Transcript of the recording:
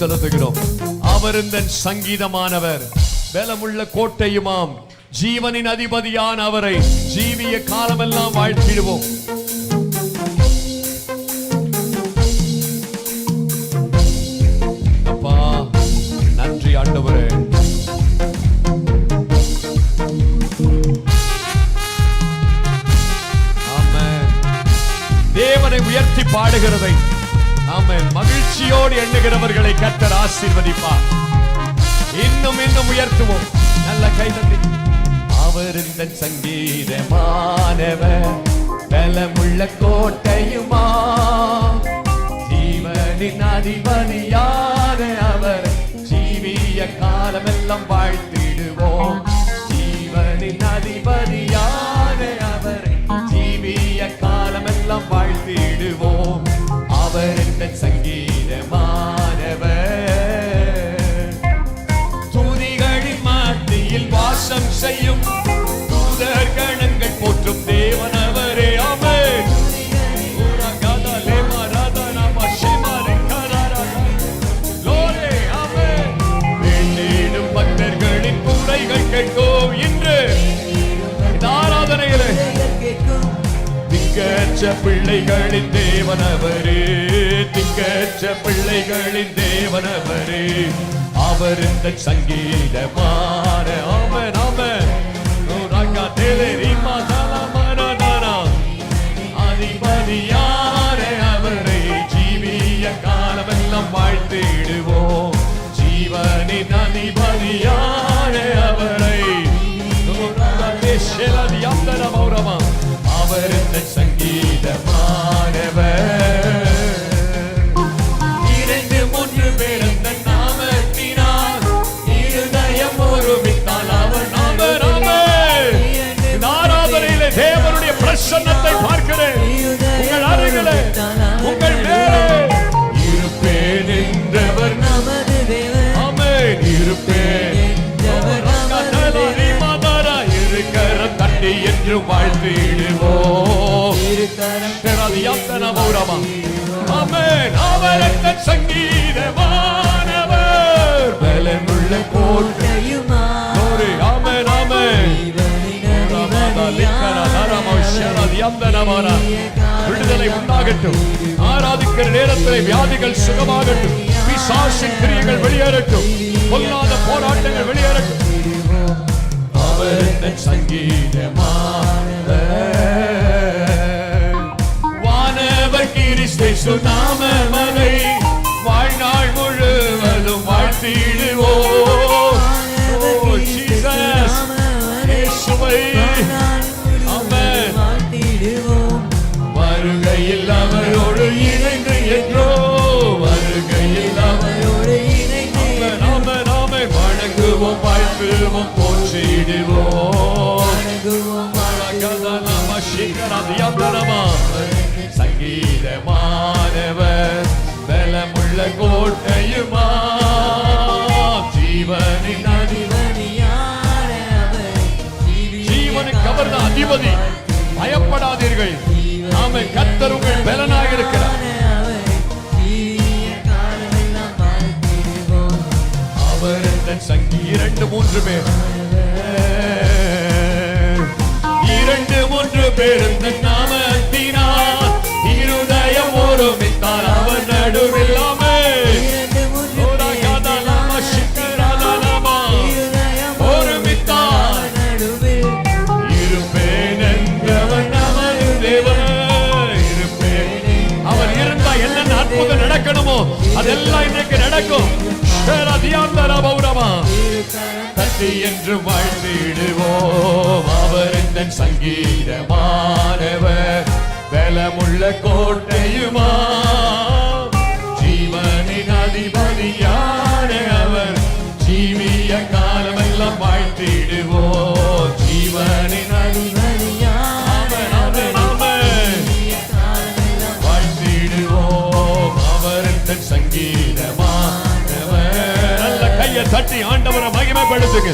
செலுத்துகிறோம். அவர் இந்த சங்கீதமானவர். பலமுள்ள கோட்டையுமாம். ஜீவனின் அதிபதியான அவரை ஜீவிய காலமெல்லாம் வாழ்த்திடுவோம். அப்பா நன்றி ஆண்டவரே. தேவனை உயர்த்தி பாடுகிறதை ஆமென் மகிழ்ச்சியோடு எண்ணுகிறவர்களை கத்தர் ஆசீர்வதிப்பார். இன்னும் இன்னும் உயர்த்துவோம். நல்ல கைதட்டி அவர் இந்த சங்கீதமானவர் பலமுள்ள கோட்டையுமா? ஜீவனின் அதிபதியான அவர் ஜீவிய காலமெல்லாம் வாழ்த்திடுவோம். ஜீவனின் அதிபதியான அவர் ஜீவிய காலமெல்லாம் வாழ்த்திடுவோம். அவர் இந்த திக்கற்ற பிள்ளைகளின் தேவனவரே திக்கற்ற பிள்ளைகளின் தேவனவரே. அவர் இந்த சங்கீதமான ஆமன் ஆமன் ரங்கா தேலே ரீமா தலமரதரா அதிபதியான அவரை ஜீவிய காலமெல்லாம் வாழ்த்திடுவோம். ஜீவனின் அதிபதியான அவரை. அவர் இந்த இருக்கிற என்று வாழ்த்திடுவோம் திருக்கரம் பெறாதியாத்தனமௌரமா. ஆமென். அவர் சங்கீதமானவர். பலனுள்ள கோட்டை கையுமா Glory. ஆமென், விடுதலை உண்டாகட்டும். ஆராதிக்கிற நேரத்தில் வியாதிகள் சுகமாகட்டும். பிசாசின் கிரியைகள் வெளியேறட்டும். பொல்லாத போராட்டங்கள் வெளியேறட்டும். அவர் இந்த சங்கீதமானவர் வானவர் கிறிஸ்து நாம மலை வாழ்நாள் முழுவதும் ஆமென். வருகையில் அவரோடு வாழ்த்துவோம் போற்றிடுவோம் சங்கீதமானவர் பலமுள்ள கோட்டையுமா ஜீவனின் அதிபதி பயப்படாதீர்கள் நாம கத்தர் உங்கள் பலனாக இருக்கிறார் அதன் சங்கி இரண்டு மூன்று பேர். இரண்டு மூன்று பேர் இந்த இருதயம் ஒருமித்தால் அவர் நடுவில் அதெல்லாம் இன்னைக்கு நடக்கும். தட்டி என்று வாழ்ந்திடுவோம். அவர் இந்த சங்கீதமானவர். பலமுள்ள கோட்டையுமா. தட்டி ஆண்டவரை மகிமைப்படுத்துங்க